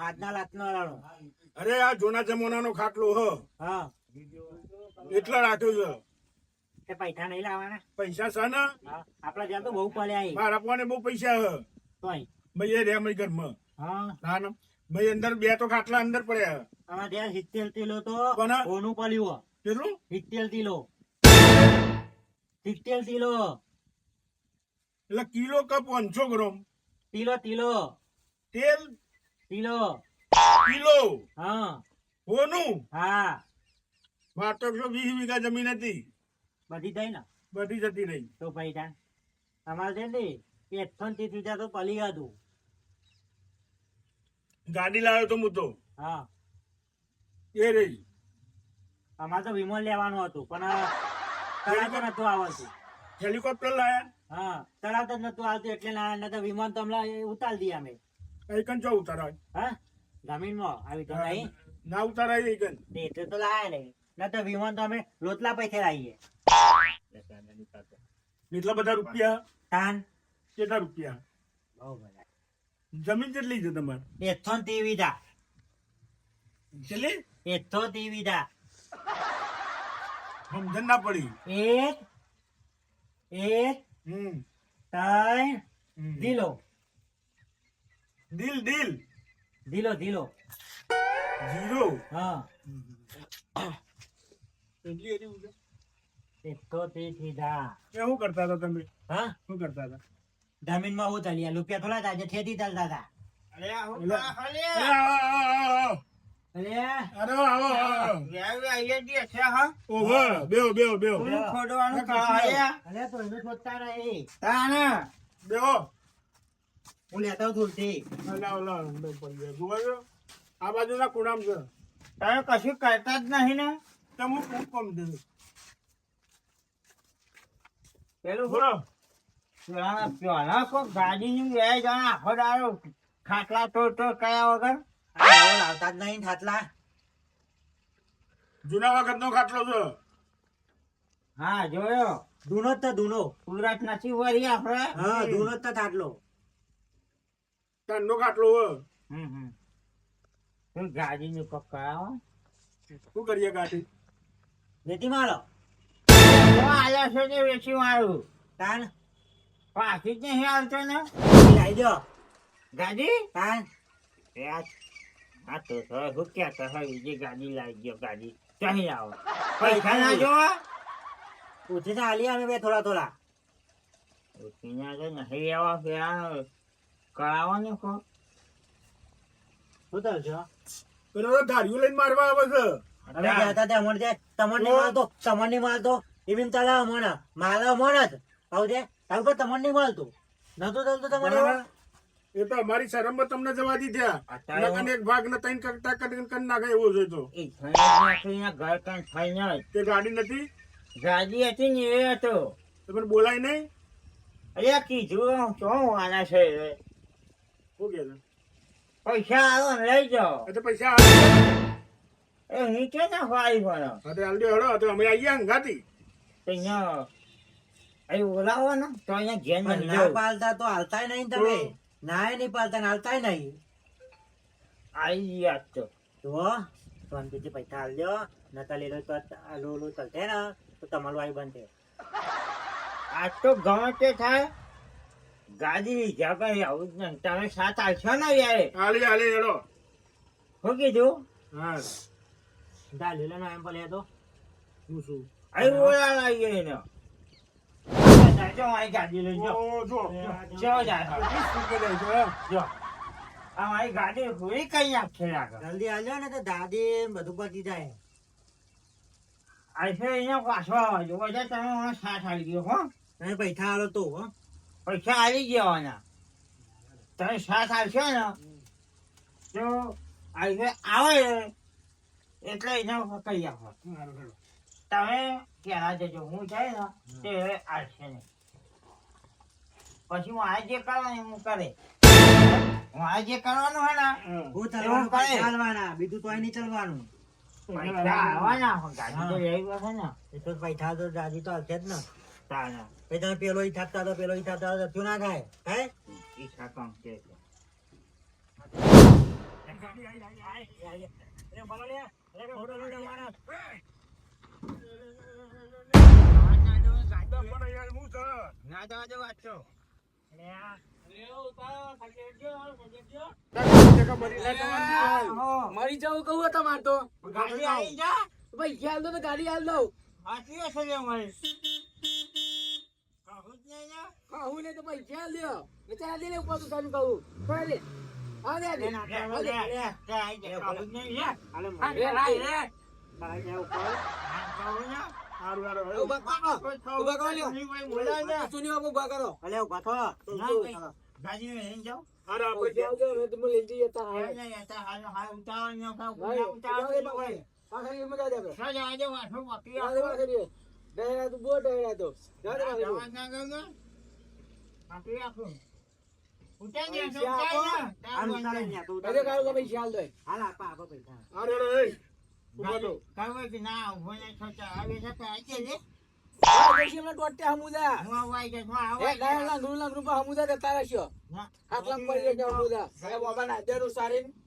હાથના લાતનો વાળો અરે આ જૂના જમાનાનો ખાટલો હ. હા. એટલા રાખ્યો છે. તે પૈસા નહીં લાવવાના? પૈસા છે ને? આપડા ત્યાં તો બહુ પડ્યા. મારા પાસે બહુ પૈસા હ તોય. ભાઈ રે અમારી ઘરમાં. હા. ના ના? ભાઈ અંદર બે તો ખાટલા અંદર પડ્યા અમારે ત્યાં સિત્તેર કિલો તો કોનું? પડ્યું કેટલું? સિત્તેર કિલો. સિત્તેર કિલો. એટલે કિલો કપ પાંચસો ગ્રામ? Kilo kilo. તેલ કિલો. કિલો? હા. કોનું? હા. માર તો એકસો વીસ વીઘા જમીન હતી. બધી થઈ ને? બધી જતી રહી. તો પૈસા અમારે છે ને એકસો ત્રીસ વીઘા તો પલી હતું. ગાડી લાવ્યો તો હું તો હા. એ રહી. અમારે તો વિમલ લેવાનું હતું પણ તળાવ નતું આવતું હેલિકોપ્ટર લાયા? હા તળાવ તો નતું આવતું એટલે ના તો વિમાન તો હમણાં ઉતારી દઈએ અમે. કન જો ઉતારાય હા જમીનમાં આવી તો નહીં ના ઉતારાય કન તે એટલે તો લાયા નહીં ના તો વિમાન તો અમે લોટલા પૈસે લાવીએ એટલા બધા રૂપિયા તાન કેટલા રૂપિયા બહુ બધા જમીન કેટલી છે તમારે એથો ને દા કેટલી એકસો ત્રીસ વીઘા સમજણ ના પડી એક એક હમ ત્રણ. દિલો દિલ દિલ. દિલો દિલો. જીરો. હા. એટલી એની ઊંચી. એકસો ત્રીસ એ શું કરતા હતા તમે? હા? શું કરતા હતા? જમીનમાં હું ચાલ્યા. રૂપિયા થોડા હતા જે ખેતી ચાલતા હતા. આવો, આવો, અરે આવો. અરે. આવો, આવો, આવો. ઓહો, બેહો, બેહો, બેહો. અરે તો એનું શોધતા નહીં બેહો. હું લેતો અંદર પડી ગયા. જુઓ છો? આ બાજુના ખૂણામાં છે. તમે કશું કરતા જ નહીં ને? તો હું ખૂબ કમ દઉં પેલું બોલો. પેલા કોક ગાડીની બે જણા આખો દાડો ખાટલા તો કર્યા વગર? લાવતા જ નહીં થાટલા જૂના વખતનો ખાટલો છે. હા જોયો. ધૂનો જ તો ધૂનો ગુજરાત નથી વળી આપણે. હા ધૂનો જ તો થાટલો. તારનો કાટલો છે હમ હમ. તું ગાડીનું કોક કરાવો. શું કરીએ ગાડી? લેતી મારો. આલ્યા છે ને વેચી મારું. તાન પાછી જ નહીં આવતો ને. લાવી દો ગાડી? તાન. એ આ તો સર શું કહેતો હોય બીજી ગાડી લાવી ગયો ગાડી. ક્યાં આવો પૈસા ના જોવા? ઉઠીને આલી અમે બે થોડા થોડા. ઉઠીને તો નહીં આવા પેલા કરાવવાનું કો શું થયું છે? પેલો ધાર્યું લઈને મારવા આવે છે. અમે ગયા હતા ત્યાં અમણ જાય તમને મળતો. તમને મળતો. એવી તાલા અમણ મારે અમણ જ. આવું છે? તારું પર તમને મળતું. નતું ચાલતું તમારે? એ તો અમારી શરમમાં તમને જવા દીધા. અત્યારે એક ભાગ ને ત્રણ કરતા કરીને કરી નાખે એવો તો. થઈને ઘર કાંઈ થઈ જ. તે ગાડી નથી? ગાડી હતી ને એ હતો. તમને બોલાય નહીં? અરે કીધું શું આના છે? શું કે પૈસા આવો ને લઈ જાઓ. આ તો પૈસા એ નીચે ના ફાઈ પણ. હા તો હાલજો તો અમે આવીએ હંગાતી અહીંયા અહીં બોલાવો ને તો અહીંયા ઘેર નહીં ના પાલતા તો હાલતાય નહીં ને તમે. ના નહીં પાલતા ને નહીં. આઈ ગયા તો. પૈસા હાલજો નતા લેલો તો આ લો લો ને તો તમારું આઈ બનશે આજ તો ગમે તે થાય. ગાડી લીધા કઈ આવું જ નહીં. તમે સાત આવશો ને યારે? હાલી હાલી હેડો. શું કીધું? હા. દા લેલો ને એમ ભલે તો શું શું અહીં બોલા લાગીએ એને. જો અહીં ગાડી લઈ જો. જો જો જાય જો. આ મારી ગાડી હોય કઈ લાગે જલ્દી હાલજો ને તો દાદી બધું પતી જાય. આશે અહીંયા પાછો આવજો બધા તમે મને સાથ આવી ગયો હો. એ પૈસા હાલો તો હો. પૈસા આવી જવાના તમે સાથ આવશો ને તો આજે આવે એટલે એને કહી આપો. તમે કહેવા જજો હું જાય ને તે આવશે નહીં. પછી હું આ જે કરવાનું હું કરે. હું આ જે કરવાનું હોય ને હું તરવાનું એવું કરે. ચાલવાના બીજું તો નહીં ચાલવાનું. પૈસા આવવાના ગાડી તો લેવી પડશે ને. એ તો પૈસા તો દાદી તો હશે જ ને. તારે પછી તમે પેલો ઈ થાકતા હતો પેલો ઈ થાકતા હતો શું ના થાય? થાય ઈચ્છા કામ કે છે. અરે બોલો લે અરે ફોટો લઈ લો મારા ના જવા કહું તમારે તો. ગાડી આવી જા. ભાઈ દો તો ગાડી હાલ દઉં આટલી હશે મારી નહીં ને. ને તો ભાઈ ખ્યાલ દો વિચાર દે ને ઉપર તો સારું કહું કોઈ દે દે ના, લે, ના, લે, ના, લે. તે આઈ જા. કહું જ નહીં ને. હાલે હા, મને રે, રાય, રે. બાય જાવ ઉપર હા, કહું ને. ઊભા કરો. કોઈ કહું ઊભા કરો લ્યો. નહીં હોય, બોલાય ને. સુની બાપુ ઊભા કરો અલે ઊભા થો ના, ભાઈ. ગાડીમાં લઈને જાઓ. પછી આવજો ને તમે લઈ જઈએ તા હાલ હાલ. નહીં, અત્યારે હાલ, હાલ ઉતાવળ ન ખાવ, ભાઈ, ઉતાવળ ઊભા ન રહે, હોય. આ ખાલી એમ જ આ દે. ડહેરા તું બહુ ડહેરા તો. જા છો વાત કરીએ. જવા ના દઉં ને. બાકી રાખું. ઉતારી દે, પૈસા ઉતારી આપો. દે. હાલ ઉતારે ને તું અરે કાળું કે ભાઈ ખ્યાલ દો. હાલ આપા આપા પૈસા ગાડી- કહું કે ના, ઊભો નહીં થતા. હવે જતા આજે લે. આ પછી એમના દોઢ હમુદા. હું આવાઈ જાય, હું એ આવાઈ ગાય જાય. લાખ, પડી જાય હમુદા. અરે બાબા ના હજારો સારી.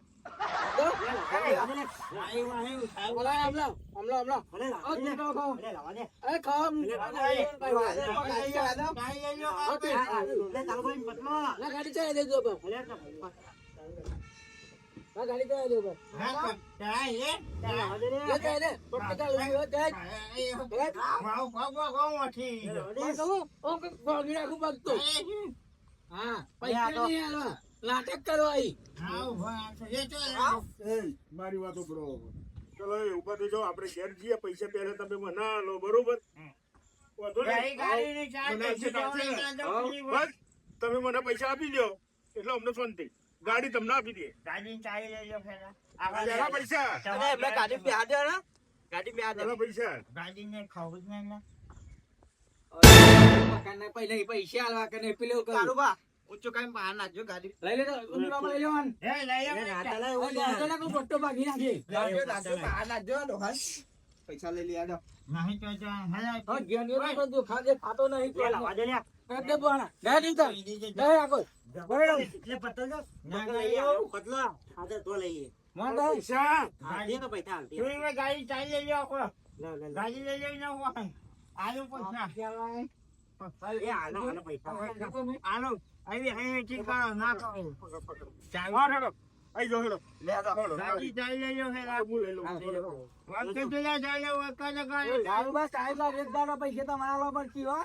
હા, પૈસા નહીં. નાટક કરો ચાલ. મારી વાત ઉપરો ચલો એ ઊભા થઈ જાઓ. આપણે ઘેર જઈએ પૈસા પહેલા તમે મને લો બરોબર ચાલ, તમે મને પૈસા આપી દો. એટલે અમને શાંતિ ગાડી તમને આપી દે. ગાડી ચાવી લઈ પહેલા. પૈસા. ગાડી બેહાડ દે ગાડી બેહાડ દે. પહેલા પૈસા. ખાવું જ નહીં પૈસા હાલવા કે નહીં, પેલું કરું. લઈ લે તો, ઊંચું લઈ લેવાનું. એ, લઈ લો લે ને. નાતા લે હવે નાટો નાખો, મોટો ભાગી નાખી. નહીં તો. હવે ઘેર ગયો તો બધું ખાધે ખાતો નહીં. લે લાવા લે એટલે બહાના. ગાડી તો. લઈ રાખો. લે પતલો જો ના, લઈ આવો પતલો આ તો તો લઈએ મોટો. પૈસા ગાડી તો પૈસા હાલતી તું ગાડી ચાવી લઈ લો. લે લે લે ગાડી લઈ લઈ ન હોય. આલુ પૈસા. એ આનો આનો પૈસા આલુ. આવી, આવી, ઠીક કરો, ના કરો. હા હેડો આઈ જાઓ હેડો હેડો, ગાડી ચાવી લઈ લો પેલા. હું લઈ લઉં વખતે પેલા ચાવી લો, વખતે ગાડી. દારૂ બસ સાહેબ લાખ એક દાડા પૈસા તમારા આલવા પડશે હો.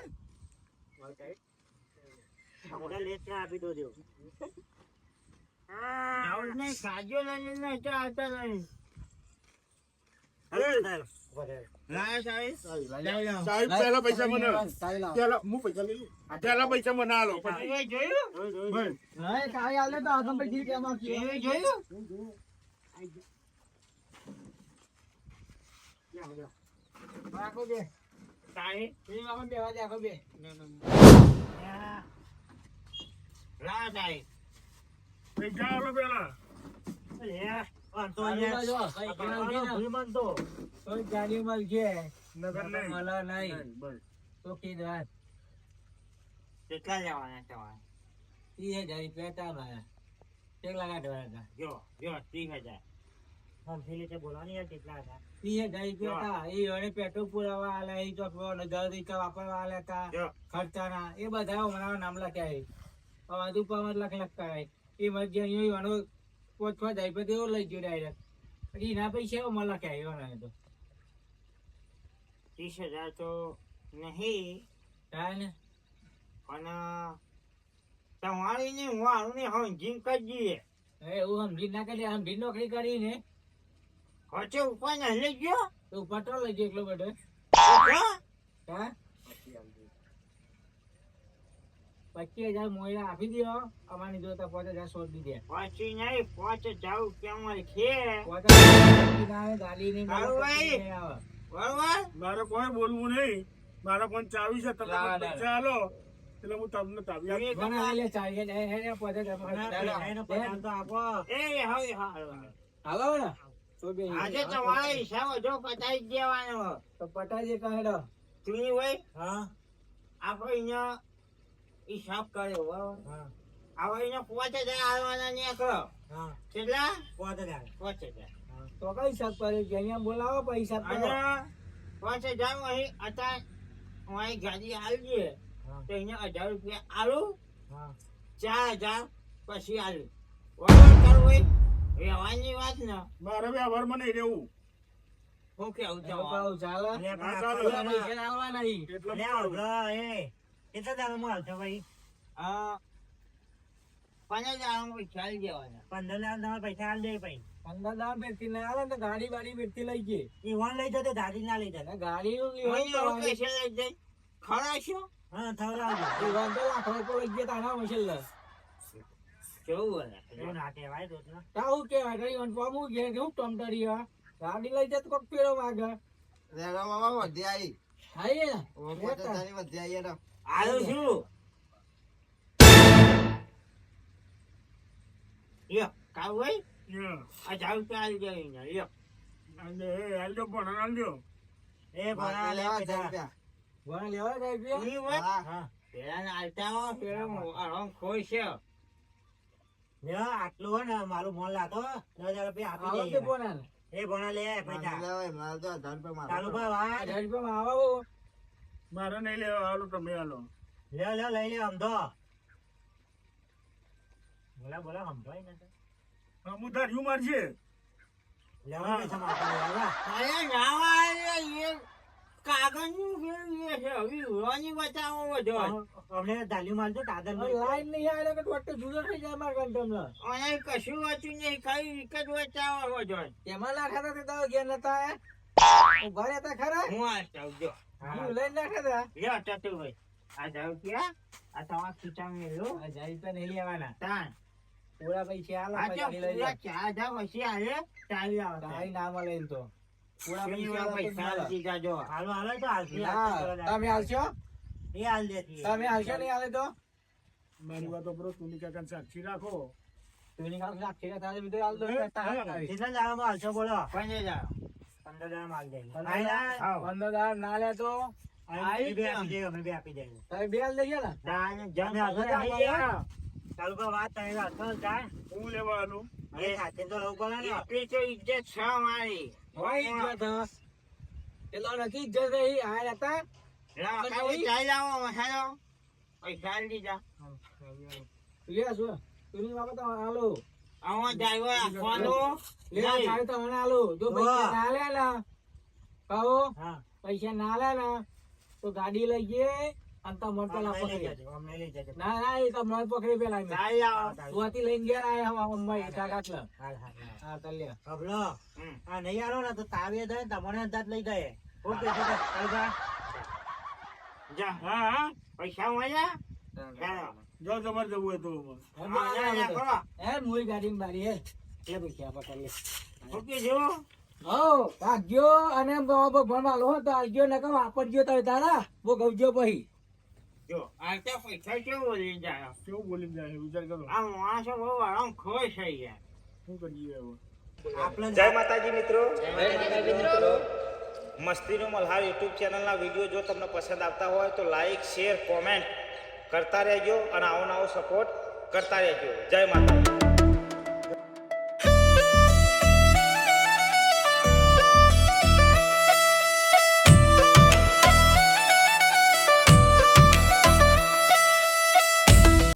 મોટા લેટ ના આપી દો દેવ જાવું જ નહીં, કાજુ લઈ લઈને આવતા નહીં. સાહેબ પહેલા પૈસા મને સાહેબ હું પૈસા લઈ લઉં પહેલા પૈસા મને આલો પછી જોયું? ભાઈ, નહીં, તો તમે પછી કેમ આપશો? જોયું? રાખો બે. ચાવી? પેલી વાપર બેવા દે, બે. યા. લાયા પૈસા આલો પહેલા તો કોઈ ગાડી મળશે. મળે નહીં. તો કીધું, કેટલા લેવાના તમારે? ત્રીસ હજાર રૂપિયા હતા કેટલા કાઢવાના હતા? જો, જો, ત્રીસ હજાર. ખર્ચાના. એ બધા હમણાં નામ લખ્યા એ મરજી પોચ છ જાય એવો લઈ ગયો ડાયરેક્ટ પછી એના પૈસા એવો મને આવ્યો ને તો. ત્રીસ હજાર તો નહીં. હા ને? પણ તમારી ને હું ને કરી દઈએ હવે એવું સમજી ના કરી સમજી નોકરી કરીને. ખર્ચો ઉપર ના લઈ ગયો? તો પેટ્રોલ લઈ ગયો એટલો બધો. હા? પચીસ હજાર મોયરા આપી દો અમારી જોતા પાંચ હજાર સોટ દીધે પછી નહીં પાંચ જાવ કેમ છે? પાંચ હજાર ગાડી ની બરોબર? મારે કોઈ બોલવું નહીં. મારા પણ ચાવી છે તમે પૈસા આલો. એટલે હું તમને ચાવી હજાર તો હાલો. હાલો. ને આજે તમારા હિસાબ જો પતાવી દેવાનો. તો પટાજી કહેડો તું હોય? હા. આપણે અહીંયા હિસાબ કર્યો બરોબર? હા. હવે એને પાંચ હજાર આવવાના નીકળો હા. કેટલા? પાંચ હજાર પાંચ હજાર તો કઈ શક કર્યો છે અહીંયા બોલાવો પૈસા અને પાંચ હજાર અહીં અત્યારે હું અહીં ગાડી આવી હા. તો એને હજાર રૂપિયા આલું. ચાર હજાર પછી આલું. ઓર્ડર કરવું હોય રહેવાની વાત ને. મારે વ્યવહારમાં નહીં રહેવું. હું કેવું એવું ચાલે. પૈસા આલવા નહીં એટલે કેટલા દાડામાં આવશો ભાઈ. આ પાંચ હજાર પૈસા આવી જવાના પંદર દાડા તમારે પૈસા હાલ દે ભાઈ. પંદર દાડા બેઠી ના આવે ને તો ગાડી બાડી બેઠી લઈ જઈએ એ વન લઈ જતો ગાડી ના લઈ જતા ગાડી લઈ જાય ખરા છો? હા એ તો લાખ રૂપિયા લઈ ગયા તારા મશીન લસ કેવું બોલે ના? કહેવાય દોસ્ત તાવું કેવાય કઈ વન પામું કે કેવું ટમટરી ગાડી લઈ જતો કોક પેલો માગે આઈએ ને આલું છું. લ્યો કાવ ભાઈ હા. આ હજાર રૂપિયા આવી જાય અહીંયા લ્યો. અને એ હાલજો પણ હાલજો. એ ભણા લે પૈસા વણ લેવા જાય છે? ઈ વાત હા. પેલા ને આલતા હો પેલા આરામ ખોઈ છે. લે આટલું હોય ને મારું મોલ લાતો. દસ રૂપિયા આપી દે એ ભણા લે પૈસા ચાલુ ભાઈ વાત હજાર આવો. મારે નહીં લેવા હાલો તમે હાલો. લે લે લઈ લે સમજો બોલા બોલા સંભળાય ને. હું ધાર્યું મારજે. લેવા પૈસા માગતા લેવા. અરે નાવા એ કાગળનું કેવું છે હવે ઉડવાની બચાવો બધો. અમને દાલ્યું મારજો કાગળ લાઈન નહીં આવે કે જુદો થઈ જાય મારા કંટમનો અને કશું વાંચ્યું નહીં કઈ વિકટ બચાવો બધો. તેમાં નાખ્યા તો ગયા નતા આયા ઊભા રહેતા ખરા? હું આ ચાવજો હું. લઈને નાખ્યા હતા લ્યો ટટુભાઈ આ હજાર રૂપિયા આ તમારા ખીચામાં મેળવો હજાર રૂપિયા નહીં લેવાના. તાણ. પૂરા પૈસા આલો પછી લઈ પૂરા જા. પછી આલે ચાલી આવે તારી નામ મળે તો. પૂરા પૈસા આલો તો પૈસા ચાલે. આપી જાજો હાલો. હાલો તો હાલશે. તમે હાલશો? એ હાલ દેતી તમે હાલશો નહીં હાલે તો? મારી વાતો બરો તું કાકા સાક્ષી રાખો. તુની કામ સાક્ષી ને તારે હાલ દો ને આવી. કેટલા દાડામાં હાલશો બોલો. પંદર હજાર પંદર દાડામાં હાલ દે. પંદર દાડા- ના લે તો જાય પૈસા આલી આવો ડ્રાઈવર આપવાનો લે તારે તો મને હાલો જો પૈસા ના લે ને કહો પૈસા ના લે ને તો ગાડી લઈ ગયે અને તો મોટો અમને લાવો લઈ જજો અમને લઈ જજો. ના ના એ તો પકડી પેલા મેં. ચાઈ લાવો સુરતથી લઈને ગયા આયા હમ અમ્મા એ કાકા એટલે. હાલ હાલ હાલ. હા તો લે આ નહીં આલો ને તો તાવે દે તમને અંદાજ લઈ ગયે ઓકે જા. હા હા. પૈસા મળ્યા? ચાલો. જો તમારે જવું હોય તો. હે મુઈ ગાડી મારી હે. લે પૈસા પકડ લે. ઓકે જો હો ભાગ્યો અને બ- ભગવાન વાલો હો તો ને કહો વાપરજો તમે તારા બહુ ગવજો પછી. જો આ તો પૈસા કેવું બોલી જાય કેવું બોલી જાય છે? વિચાર કરો. આ માણસો બહુ આરામ ખોશ થઈ ગયા. શું કરીએ આપણે જય માતાજી મિત્રો મસ્તીનો મલ્હાર યુટ્યુબ ચેનલના વીડિયો જો તમને પસંદ આવતા હોય તો લાઈક શેર કોમેન્ટ કરતા રહેજો અને આવો નવો સપોર્ટ કરતા રહેજો. જય માતાજી.